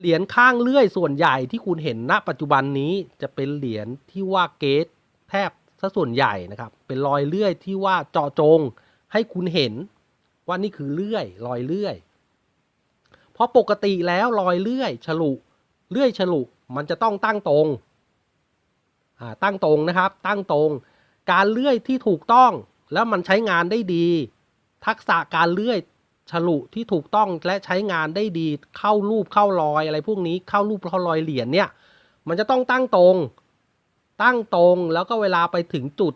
เหรียญข้างเลื่อยส่วนใหญ่ที่คุณเห็นณ ปัจจุบันนี้จะเป็นเหรียญที่ว่าเกตแทบซะส่วนใหญ่นะครับ เป็นรอยเลื่อยที่ว่าเจาะจงให้คุณเห็นว่านี่คือเลื่อยรอยเลื่อย เพราะปกติแล้วรอยเลื่อยฉลุเลื่อยฉลุมันจะต้องตั้งตรงตั้งตรงนะครับ ตั้งตรง การเลื่อยที่ถูกต้องแล้วมันใช้งานได้ดี ทักษะการเลื่อย ฉลุที่ถูกต้องและใช้งานได้ดีเข้ารูปเข้ารอยอะไรพวกนี้เข้ารูปเข้ารอยเหรียญเนี่ย มันจะต้องตั้งตรง ตั้งตรงแล้วก็เวลาไปถึงจุด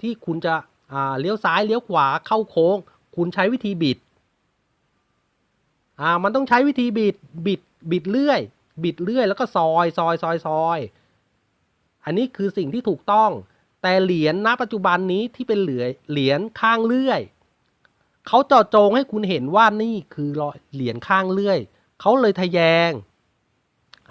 ที่คุณจะอ่าเลี้ยวซ้ายเลี้ยวขวาเข้าโค้ง คุณใช้วิธีบิดอ่ามันต้องใช้วิธีบิดบิดบิดเลื่อย บิดเลื่อย แล้วก็ซอยซอยซอยซอยอันนี้คือสิ่งที่ถูกต้อง แต่เหรียญณปัจจุบันนี้ที่เป็นเหรียญเหรียญข้างเลื่อย เขาเจาะจงให้คุณเห็นว่านี่คือรอยเหรียญข้างเลื่อย เขาเลยทะแยง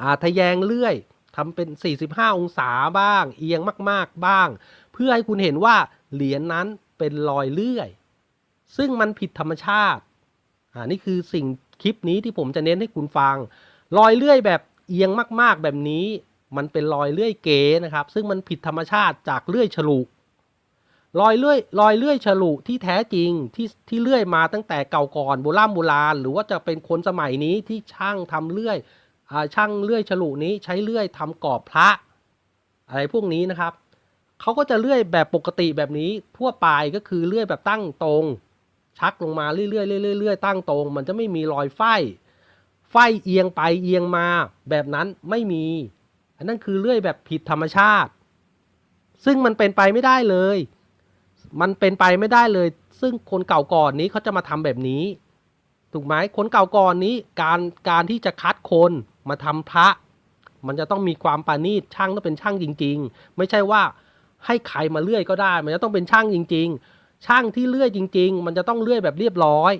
อ่าทะแยงเลื่อยทำเป็น 45 องศาบ้าง เอียงมาก ๆ บ้าง เพื่อให้คุณเห็นว่าเหรียญนั้นเป็นรอยเลื่อย ซึ่งมันผิดธรรมชาติ อ่านี่คือสิ่งคลิปนี้ที่ผมจะเน้นให้คุณฟัง รอยเลื่อยแบบเอียงมาก ๆ แบบนี้ มันเป็นรอยเลื่อยเก๋นะครับ ซึ่งมันผิดธรรมชาติจากเลื่อยฉลุ รอยเลื่อยรอยเลื่อยฉลุที่แท้จริงที่ที่เลื่อยมาตั้งแต่เก่าก่อนโบราณโบราณ หรือว่าจะเป็นคนสมัยนี้ที่ช่างทำเลื่อยอช่างเลื่อยฉลุนี้ใช้เลื่อยทำกรอบพระ อะไรพวกนี้นะครับเขาก็จะเลื่อยแบบปกติแบบนี้ทั่วไปก็คือเลื่อยแบบตั้งตรง ชักลงมาเรื่อยๆเรื่อยๆเรื่อยๆตั้งตรง มันจะไม่มีรอยไฟไฟเอียงไปเอียงมาแบบนั้นไม่มี อันนั้นคือเลื่อยแบบผิดธรรมชาติ ซึ่งมันเป็นไปไม่ได้เลย มันเป็นไปไม่ได้เลย ซึ่งคนเก่าก่อนนี้เขาจะมาทำแบบนี้ ถูกไหมคนเก่าก่อนนี้การการที่จะคัดคนมาทำพระ มันจะต้องมีความปานีตช่างต้องเป็นช่างจริง ๆ ไม่ใช่ว่าให้ใครมาเลื่อยก็ได้ มันจะต้องเป็นช่างจริง ๆ ช่างที่เลื่อยจริง ๆ มันจะต้องเลื่อยแบบเรียบร้อย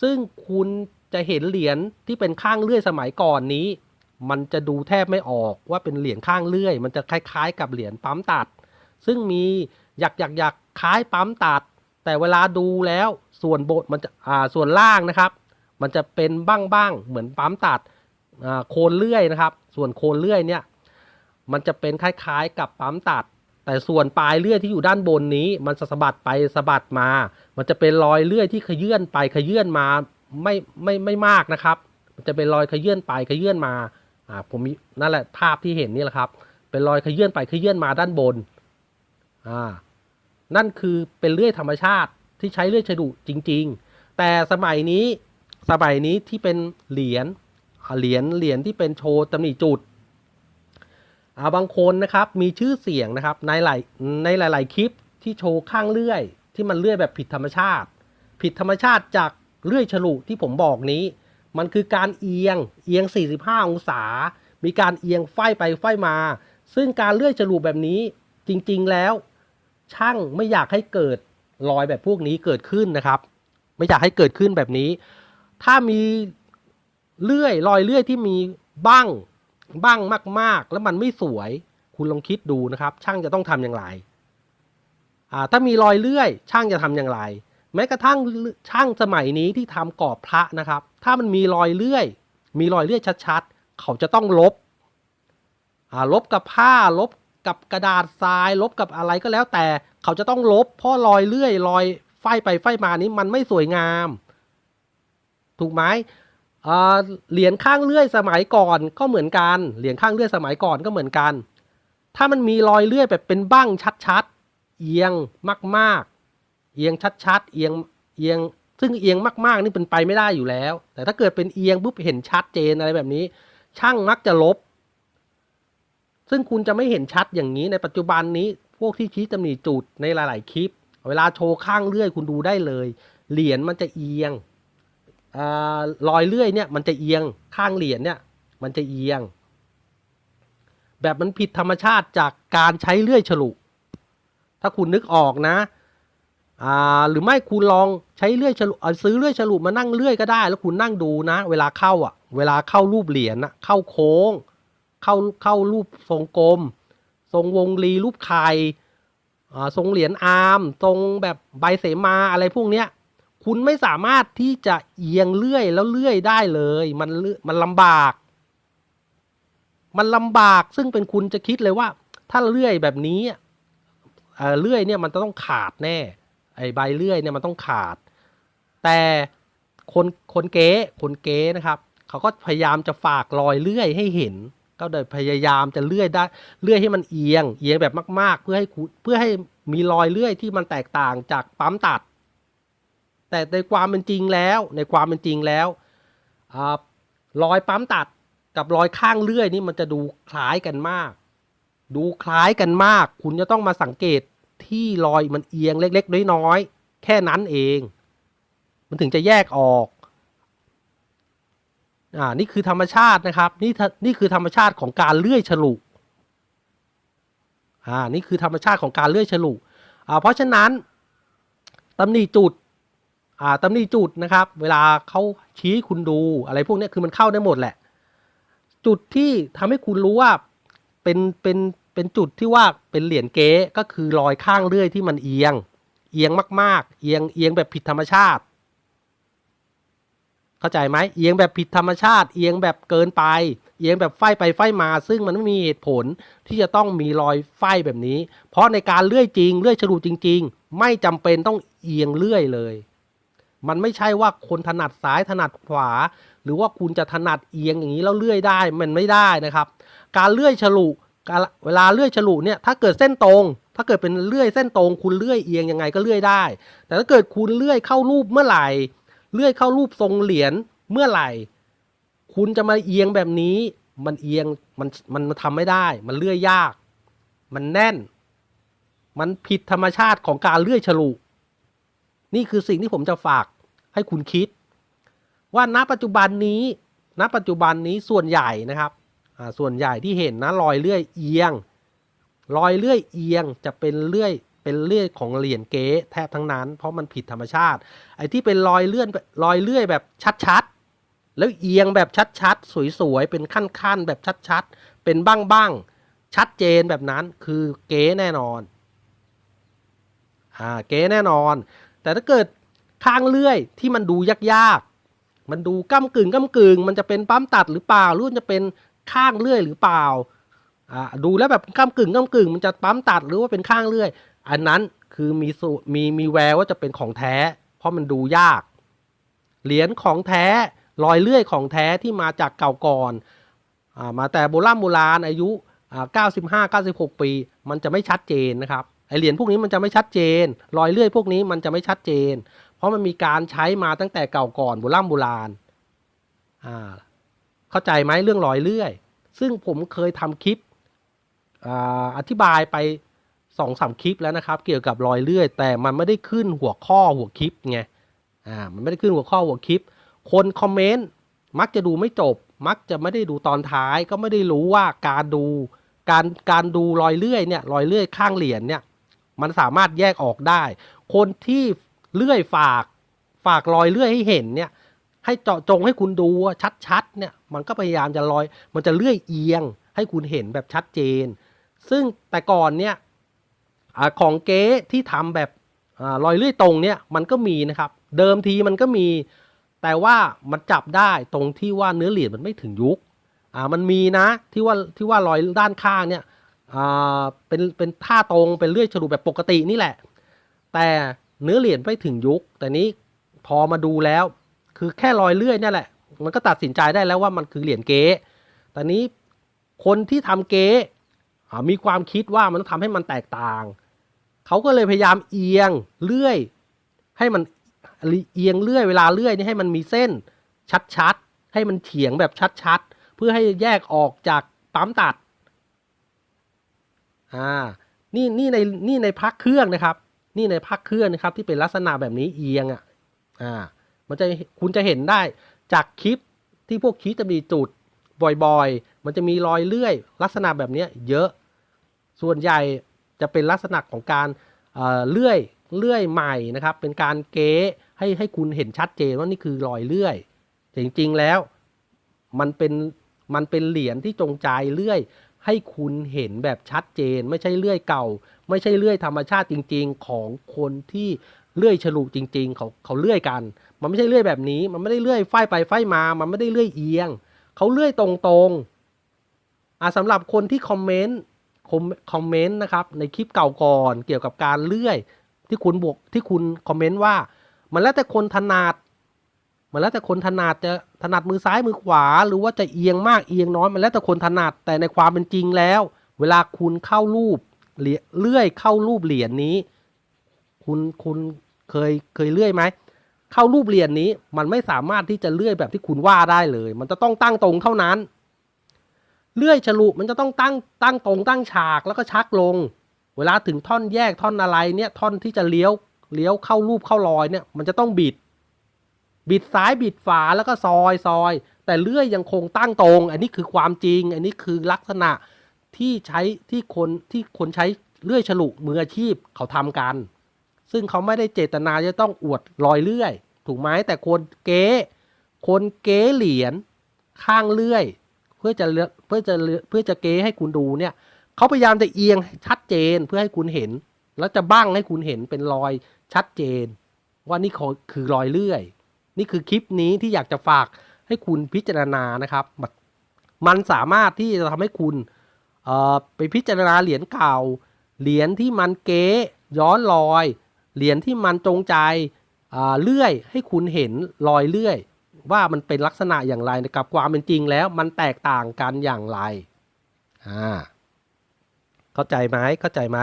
ซึ่งคุณจะเห็นเหรียญที่เป็นข้างเลื่อยสมัยก่อนนี้ มันจะดูแทบไม่ออกว่าเป็นเหรียญข้างเลื่อย มันจะคล้าย ๆ กับเหรียญปั๊มตัด ซึ่งมีอยากอยากอยาก คล้ายปั๊มตัด แต่เวลาดูแล้วส่วนโบดมันจะอ่าส่วนล่างนะครับ มันจะเป็นบ้างๆเหมือนปั๊มตัดโคนเลื่อยนะครับ ส่วนโคนเลื่อยเนี่ยมันจะเป็นคล้ายๆกับปั๊มตัด แต่ส่วนปลายเลื่อยที่อยู่ด้านบนนี้ มันสะบัดไปสะบัดมา มันจะเป็นรอยเลื่อยที่ขยื่นไปขยื่นมาไม่ไม่ไม่มากนะครับ มันจะเป็นรอยขยื่นไปขยื่นมาอ่าผมนั่นแหละภาพที่เห็นนี่แหละครับ เป็นรอยขยื่นไปขยื่นมาด้านบนอ่า นั่นคือเป็นเลื่อยธรรมชาติที่ใช้เลื่อยฉดุจริง ๆ แต่สมัยนี้สมัยนี้ที่เป็นเหรียญเหรียญเหรียญที่เป็นโชว์ตำหนิจุดาบางคนนะครับมีชื่อเสียงนะครับในหลายในหลาย ๆ คลิปที่โชว์ข้างเลื่อย ที่มันเลื่อยแบบผิดธรรมชาติ ผิดธรรมชาติจากเลื่อยฉลุที่ผมบอกนี้ มันคือการเอียงเอียง 45 องศา มีการเอียงไฟไปไฟมา ซึ่งการเลื่อยฉลุแบบนี้จริง ๆ แล้ว ช่างไม่อยากให้เกิดรอยแบบพวกนี้เกิดขึ้นนะครับ ไม่อยากให้เกิดขึ้นแบบนี้ ถ้ามีเลื่อยรอยเลื่อยที่มีบ้างบ้างมาก ๆ แล้วมันไม่สวย คุณลองคิดดูนะครับ ช่างจะต้องทำอย่างไรถ้ามีรอยเลื่อย ช่างจะทำอย่างไร แม้กระทั่งช่างสมัยนี้ที่ทำกรอบพระนะครับ ถ้ามันมีรอยเลื่อย มีรอยเลื่อยชัดๆ เขาจะต้องลบลบกับผ้าลบ กับกระดาษทราย ลบกับอะไรก็แล้วแต่ เขาจะต้องลบ เพราะรอยเลื่อยรอยไฟไปไฟมานี้มันไม่สวยงาม ถูกไหมเหรียญข้างเลื่อยสมัยก่อนก็เหมือนกัน เหรียญข้างเลื่อยสมัยก่อนก็เหมือนกัน ถ้ามันมีรอยเลื่อยแบบเป็นบ้างชัดๆ เอียงมาก ๆ เอียงชัดๆ เอียงเอียง ซึ่งเอียงมากๆ นี่เป็นไปไม่ได้อยู่แล้ว แต่ถ้าเกิดเป็นเอียงปุ๊บเห็นชัดเจนอะไรแบบนี้ ช่างมักจะลบ ซึ่งคุณจะไม่เห็นชัดอย่างนี้ในปัจจุบันนี้พวกที่ชี้ตำหนิจุดในหลาย ๆ คลิป เวลาโชว์ข้างเลื่อยคุณดูได้เลย เหรียญมันจะเอียงอรอยเลื่อยเนี่ยมันจะเอียงข้างเหรียญเนี่ยมันจะเอียง แบบมันผิดธรรมชาติจากการใช้เลื่อยฉลุ ถ้าคุณนึกออกนะหรือไม่คุณลองใช้เลื่อยฉลุซื้อเลื่อยฉลุมานั่งเลื่อยก็ได้ แล้วคุณนั่งดูนะ เวลาเข้าอะ เวลาเข้ารูปเหรียญนะเข้าโค้ง เข้าเข้ารูปทรงกลม ทรงวงรีรูปไข่ทรงเหรียญอาร์มทรงแบบใบเสมาอะไรพวกเนี้ยคุณไม่สามารถที่จะเอียงเลื่อยแล้วเลื่อยได้เลย มันเลื่มันลำบาก มันลำบากซึ่งเป็นคุณจะคิดเลยว่า ถ้าเลื่อยแบบนี้เออเลื่อยเนี่ยมันจะต้องขาดแน่ ไอ้ใบเลื่อยเนี่ยมันต้องขาด แต่คนคนเก๊คนเก๊นะครับ เขาก็พยายามจะฝากรอยเลื่อยให้เห็น ก็โดยพยายามจะเลื่อยได้เลื่อยให้มันเอียง เอียงแบบมาก ๆ เพื่อให้เพื่อให้มีรอยเลื่อยที่มันแตกต่างจากปั๊มตัด แต่ในความเป็นจริงแล้ว ในความเป็นจริงแล้วอรอยปั๊มตัดกับรอยข้างเลื่อยนี่มันจะดูคล้ายกันมาก ดูคล้ายกันมาก คุณจะต้องมาสังเกตที่รอยมันเอียงเล็ก ๆ น้อยๆแค่นั้นเอง มันถึงจะแยกออก อ่านี่คือธรรมชาตินะครับนี่ทนี่คือธรรมชาติของการเลื่อยฉลุอ่านี่คือธรรมชาติของการเลื่อยฉลุอ่าเพราะฉะนั้นตำหนิจุดอ่าตำหนิจุดนะครับ เวลาเขาชี้คุณดูอะไรพวกนี้คือมันเข้าได้หมดแหละ จุดที่ทำให้คุณรู้ว่าเป็นเป็นเป็นจุดที่ว่าเป็นเหรียญเก๊ก็คือรอยข้างเลื่อยที่มันเอียง เอียงมาก ๆ เอียงเอียงแบบผิดธรรมชาติ เข้าใจไหมเอียงแบบผิดธรรมชาติ เอียงแบบเกินไป เอียงแบบไฟไปไฟมา ซึ่งมันไม่มีเหตุผลที่จะต้องมีรอยไฟแบบนี้ เพราะในการเลื่อยจริง เลื่อยฉลุจริง ๆ ไม่จำเป็นต้องเอียงเลื่อยเลย มันไม่ใช่ว่าคนถนัดซ้ายถนัดขวา หรือว่าคุณจะถนัดเอียงอย่างนี้แล้วเลื่อยได้มันไม่ได้นะครับ การเลื่อยฉลุการเวลาเลื่อยฉลุเนี่ยถ้าเกิดเส้นตรง ถ้าเกิดเป็นเลื่อยเส้นตรง คุณเลื่อยเอียงยังไงก็เลื่อยได้ แต่ถ้าเกิดคุณเลื่อยเข้ารูปเมื่อไหร่ เลื่อยเข้ารูปทรงเหรียญเมื่อไหร่ คุณจะมาเอียงแบบนี้ มันเอียงมันมันทำไม่ได้ มันเลื่อยยาก มันแน่น มันผิดธรรมชาติของการเลื่อยฉลุนี่คือสิ่งที่ผมจะฝากให้คุณคิด ว่าณปัจจุบันนี้ณปัจจุบันนี้ส่วนใหญ่นะครับอ่าส่วนใหญ่ที่เห็นนะรอยเลื่อยเอียง รอยเลื่อยเอียงจะเป็นเลื่อย เป็นเลื่อยของเหรียญเก๊แทบทั้งนั้น เพราะมันผิดธรรมชาติ ไอ้ที่เป็นรอยเลื่อนรอยเลื่อยแบบชัดๆ แล้วเอียงแบบชัดๆ สวยๆ เป็นขั้นๆ แบบชัดๆ เป็นบ้างๆ ชัดเจนแบบนั้นคือเก๊แน่นอนอ่าเก๊แน่นอน แต่ถ้าเกิดข้างเลื่อยที่มันดูยากๆ มันดูก้ากึ่งก้ากึ่งมันจะเป็นปั๊มตัดหรือเปล่าหรือจะเป็นข้างเลื่อยหรือเปล่าอ่าดูแล้วแบบก้ากึ่งก้ากึ่งมันจะปั๊มตัดหรือว่าเป็นข้างเลื่อย อันนั้นคือมีสูมีมีแววว่าจะเป็นของแท้ เพราะมันดูยาก เหรียญของแท้รอยเลื่อยของแท้ที่มาจากเก่าก่อนอมาแต่โบราณโบราณอายุ 95 96 ปี มันจะไม่ชัดเจนนะครับไอเหรียญพวกนี้มันจะไม่ชัดเจน รอยเลื่อยพวกนี้มันจะไม่ชัดเจน เพราะมันมีการใช้มาตั้งแต่เก่าก่อนโบราณโบราณอ่าเข้าใจไหมเรื่องรอยเลื่อย ซึ่งผมเคยทำคลิปออธิบายไป สองสามคลิปแล้วนะครับ เกี่ยวกับรอยเลื่อย แต่มันไม่ได้ขึ้นหัวข้อหัวคลิปไงอ่ามันไม่ได้ขึ้นหัวข้อหัวคลิป คนคอมเมนต์มักจะดูไม่จบ มักจะไม่ได้ดูตอนท้าย ก็ไม่ได้รู้ว่าการดูการการดูรอยเลื่อยเนี่ยรอยเลื่อยข้างเหรียญเนี่ยมันสามารถแยกออกได้ คนที่เลื่อยฝากฝากรอยเลื่อยให้เห็นเนี่ยให้เจาะจงให้คุณดูว่าชัดๆเนี่ยมันก็พยายามจะลอย มันจะเลื่อยเอียง ให้คุณเห็นแบบชัดเจน ซึ่งแต่ก่อนเนี่ย อของเก๊ที่ทำแบบอารอยเลื่อยตรงเนี่ยมันก็มีนะครับ เดิมทีมันก็มี แต่ว่ามันจับได้ตรงที่ว่าเนื้อเหรียญมันไม่ถึงยุคอ่ามันมีนะที่ว่าที่ว่ารอยด้านข้างเนี่ยอ่าเป็นเป็นท่าตรงเป็นเลื่อยฉลุแบบปกตินี่แหละ แต่เนื้อเหรียญไม่ถึงยุค แต่นี้พอมาดูแล้ว คือแค่รอยเลื่อยนี่แหละ มันก็ตัดสินใจได้แล้วว่ามันคือเหรียญเก๊แต่นี้คนที่ทำเก๊มีความคิดว่ามันต้องทำให้มันแตกต่าง เขาก็เลยพยายามเอียงเลื่อย ให้มันเอียงเลื่อยเวลาเลื่อยนี่ให้มันมีเส้นชัดๆ ให้มันเฉียงแบบชัดๆ เพื่อให้แยกออกจากปั๊มตัด อ่า นี่นี่ในนี่ในพักเครื่องนะครับ นี่ในพักเครื่องนะครับ ที่เป็นลักษณะแบบนี้เอียงอะ อ่า มันจะคุณจะเห็นได้จากคลิปที่พวกชี้จะมีจุดบ่อยๆ มันจะมีรอยเลื่อย ลักษณะแบบนี้เยอะ ส่วนใหญ่ จะเป็นลักษณะของการเเลื่อยเลื่อยใหม่นะครับ เป็นการเก๊ให้ให้คุณเห็นชัดเจนว่านี่คือรอยเลื่อย จริงๆแล้วมันเป็นมันเป็นเหรียญที่จงใจเลื่อย ให้คุณเห็นแบบชัดเจน ไม่ใช่เลื่อยเก่า ไม่ใช่เลื่อยธรรมชาติจริง ๆ ของคนที่เลื่อยฉลุจริง ๆ เขาเขาเลื่อยกัน มันไม่ใช่เลื่อยแบบนี้ มันไม่ได้เลื่อยไฟไปไฟมา มันไม่ได้เลื่อยเอียง เขาเลื่อยตรงอ่าสำหรับคนที่คอมเมนต์ คอมเมนต์นะครับในคลิปเก่าก่อนเกี่ยวกับการเลื่อย ที่คุณบวกที่คุณคอมเมนต์ว่า มันแล้วแต่คนถนัดมันแล้วแต่คนถนัดจะถนัดมือซ้ายมือขวา หรือว่าจะเอียงมากเอียงน้อยมันแล้วแต่คนถนัดแต่ในความเป็นจริงแล้ว เวลาคุณเข้ารูปเหรียญเลื่อยเข้ารูปเหรียญนี้ คุณคุณเคยเคยเลื่อยไหมเข้ารูปเหรียญนี้มันไม่สามารถที่จะเลื่อยแบบที่คุณว่าได้เลย มันจะต้องตั้งตรงเท่านั้น เลื่อยฉลุมันจะต้องตั้งตั้งตรงตั้งฉากแล้วก็ชักลง เวลาถึงท่อนแยกท่อนอะไรเนี่ยท่อนที่จะเลี้ยวเลี้ยวเข้ารูปเข้ารอยเนี่ยมันจะต้องบิด บิดซ้ายบิดฝาแล้วก็ซอยซอย แต่เลื่อยยังคงตั้งตรง อันนี้คือความจริง อันนี้คือลักษณะที่ใช้ที่คนที่คนใช้เลื่อยฉลุมืออาชีพเขาทำกัน ซึ่งเขาไม่ได้เจตนาจะต้องอวดรอยเลื่อย ถูกไหมแต่คนเก๊คนเก๊เหรียญข้างเลื่อย เพื่อจะ เพื่อจะเพื่อจะเก๊ให้คุณดูเนี่ยเขาพยายามจะเอียงชัดเจนเพื่อให้คุณเห็น แล้วจะบ้างให้คุณเห็นเป็นรอยชัดเจน ว่านี่เขาคือรอยเลื่อย นี่คือคลิปนี้ที่อยากจะฝากให้คุณพิจารณานะครับ มันสามารถที่จะทำให้คุณไปพิจารณาเหรียญเก่า เหรียญที่มันเก๊ย้อนรอย เหรียญที่มันจงใจเลื่อยให้คุณเห็นรอยเลื่อย ว่ามันเป็นลักษณะอย่างไรกับความเป็นจริงแล้วมันแตกต่างกันอย่างไรอ่าเข้าใจไหมเข้าใจไหม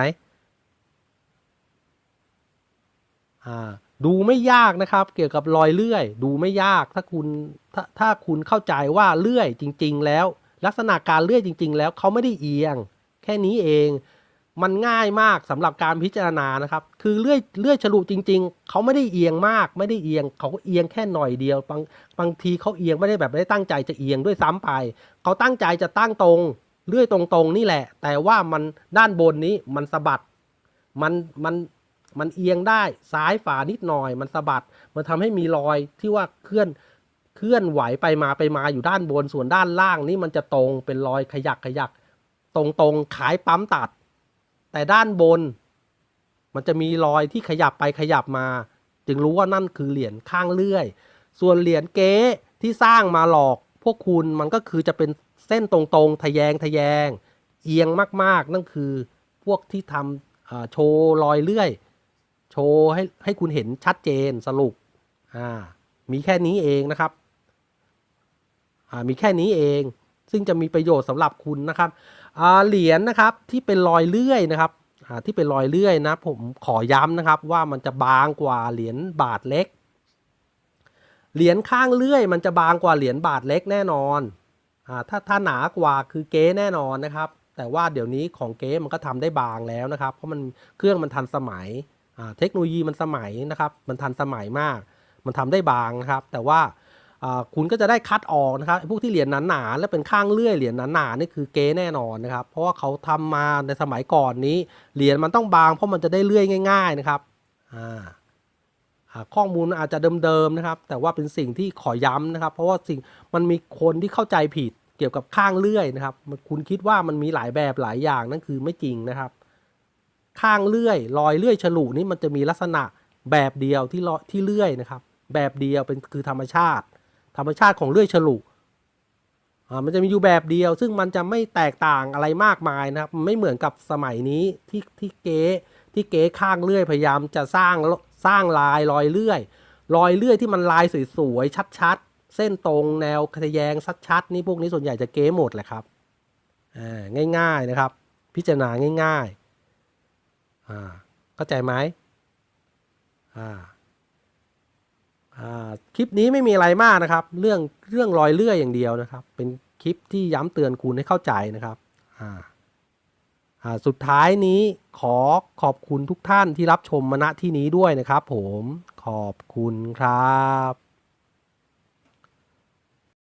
อ่าดูไม่ยากนะครับ เกี่ยวกับรอยเลื่อย ดูไม่ยากถ้าคุณถ้าถ้าคุณเข้าใจว่าเลื่อยจริง ๆ แล้ว ลักษณะการเลื่อยจริง ๆ แล้วเขาไม่ได้เอียง แค่นี้เอง มันง่ายมากสำหรับการพิจารณานะครับ คือเลื่อยเลื่อยฉลุจริง ๆ เขาไม่ได้เอียงมาก ไม่ได้เอียง เขาเอียงแค่หน่อยเดียว บางบางทีเขาเอียงไม่ได้แบบไม่ได้ตั้งใจจะเอียงด้วยซ้ำไป เขาตั้งใจจะตั้งตรงเลื่อยตรงๆนี่แหละ แต่ว่ามันด้านบนนี้มันสะบัด มันมันมันเอียงได้ซ้ายฝานิดหน่อย มันสะบัด มันทำให้มีรอยที่ว่าเคลื่อนเคลื่อนไหวไปมาไปมาอยู่ด้านบนส่วนด้านล่างนี่มันจะตรงเป็นรอยขยักขยัก ตรงๆขายปั๊มตัด แต่ด้านบน มันจะมีรอยที่ขยับไปขยับมา จึงรู้ว่านั่นคือเหรียญข้างเลื่อย ส่วนเหรียญเก๊ที่สร้างมาหลอกพวกคุณมันก็คือจะเป็นเส้นตรงๆ ทะแยงทะแยง เอียงมากๆ นั่นคือพวกที่ทำโชว์รอยเลื่อย โชว์ให้ให้คุณเห็นชัดเจนสรุปอ่ามีแค่นี้เองนะครับอ่ามีแค่นี้เอง ซึ่งจะมีประโยชน์สำหรับคุณนะครับ เหรียญนะครับที่เป็นรอยเลื่อยนะครับที่เป็นรอยเลื่อยนะผมขอย้ำนะครับว่ามันจะบางกว่าเหรียญบาทเล็ก เหรียญข้างเลื่อย มันจะบางกว่าเหรียญบาทเล็กแน่นอนอถ้าถ้าหนากว่าคือเก๊แน่นอนนะครับ แต่ว่าเดี๋ยวนี้ของเก๊มันก็ทำได้บางแล้วนะครับ เพราะมันเครื่องมันทันสมัยเทคโนโลยีมันสมัยนะครับ มันทันสมัยมาก มันทำได้บางนะครับ แต่ว่า คุณก็จะได้คัดออกนะครับพวกที่เหรียญหนาๆและเป็นข้างเลื่อยเหรียญหนาๆนี่คือเก๊แน่นอนนะครับ เพราะว่าเขาทำมาในสมัยก่อนนี้เหรียญมันต้องบางเพราะมันจะได้เลื่อยง่าย ๆนะครับอ่าข้อมูลอาจจะเดิมๆนะครับ แต่ว่าเป็นสิ่งที่ขอย้ำนะครับ เพราะว่าสิ่งมันมีคนที่เข้าใจผิดเกี่ยวกับข้างเลื่อยนะครับคุณคิดว่ามันมีหลายแบบหลายอย่างนั่นคือไม่จริงนะครับ ข้างเลื่อยรอยเลื่อยฉลุนี่มันจะมีลักษณะแบบเดียวที่ที่เลื่อยนะครับ แบบเดียวเป็นคือธรรมชาติ ธรรมชาติของเลื่อยฉลุอ่ามันจะมีอยู่แบบเดียว ซึ่งมันจะไม่แตกต่างอะไรมากมายนะครับ ไม่เหมือนกับสมัยนี้ที่ที่เก๊ที่เก๊ข้างเลื่อยพยายามจะสร้างสร้างลายรอยเลื่อย รอยเลื่อยที่มันลายสวยๆชัดๆ เส้นตรงแนวทะแยงชัดๆนี่พวกนี้ส่วนใหญ่จะเก๊หมดแหละครับอ่าง่ายๆนะครับ พิจารณาง่ายๆอ่าเข้าใจไหมอ่า คลิปนี้ไม่มีอะไรมากนะครับ เรื่องเรื่องรอยเลื่อยอย่างเดียวนะครับ เป็นคลิปที่ย้ำเตือนคุณให้เข้าใจนะครับอ่าอ่าสุดท้ายนี้ขอขอบคุณทุกท่านที่รับชมมาณที่นี้ด้วยนะครับ ผมขอบคุณครับ